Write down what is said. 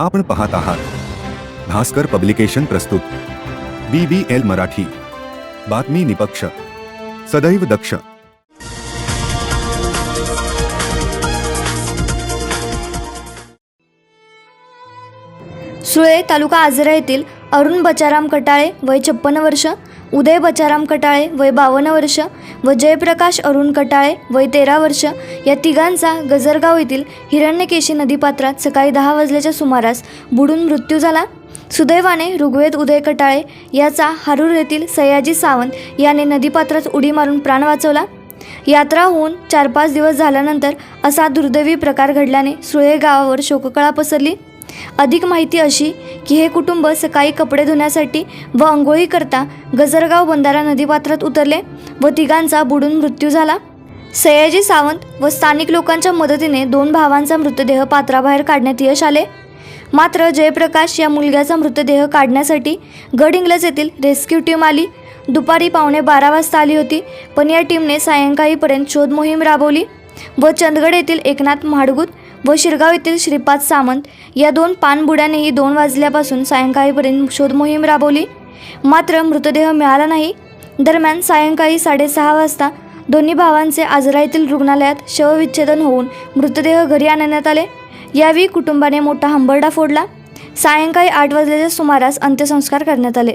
आपण पाहत आहात. भास्कर पब्लिकेशन प्रस्तुत. B B L Marathi. बातमी निपक्ष. सदैव दक्ष. सुळे तालुका आजरा येथील अरुण बचाराम कटाळे वय छप्पन्न वर्ष उदय बचाराम कटाळे वय बावन्न वर्ष व जयप्रकाश अरुण कटाळे वय तेरा वर्ष या तिघांचा गजरगाव येथील हिरण्यकेशी नदीपात्रात सकाळी दहा वाजल्याच्या सुमारास बुडून मृत्यू झाला. सुदैवाने ऋग्वेद उदय कटाळे याचा हारूर येथील सयाजी सावंत याने नदीपात्रात उडी मारून प्राण वाचवला. यात्रा होऊन चार पाच दिवस झाल्यानंतर असा दुर्दैवी प्रकार घडल्याने सुळे गावावर शोककळा पसरली. अधिक माहिती अशी की हे कुटुंब सकाळी कपडे धुण्यासाठी व अंघोळी करता गजरगाव बंधारा नदीपात्रात उतरले व तिघांचा बुडून मृत्यू झाला. सयाजी सावंत व स्थानिक लोकांच्या मदतीने दोन भावांचा मृतदेह पात्राबाहेर काढण्यात यश आले. मात्र जयप्रकाश या मुलग्याचा मृतदेह काढण्यासाठी गड इंग्लज येथील रेस्क्यू टीम आली. दुपारी पावणे बारा वाजता आली होती पण या टीमने सायंकाळीपर्यंत शोध मोहीम राबवली व चंदगड येथील एकनाथ म्हाडगुत व शिरगाव येथील श्रीपाद सामंत या दोन पाणबुड्यांनीही दोन वाजल्यापासून सायंकाळीपर्यंत शोधमोहीम राबवली. मात्र मृतदेह मिळाला नाही. दरम्यान सायंकाळी साडेसहा वाजता दोन्ही भावांचे आजरा येथील रुग्णालयात शवविच्छेदन होऊन मृतदेह घरी आणण्यात आले. यावेळी कुटुंबाने मोठा हंबरडा फोडला. सायंकाळी आठ वाजल्याच्या सुमारास अंत्यसंस्कार करण्यात आले.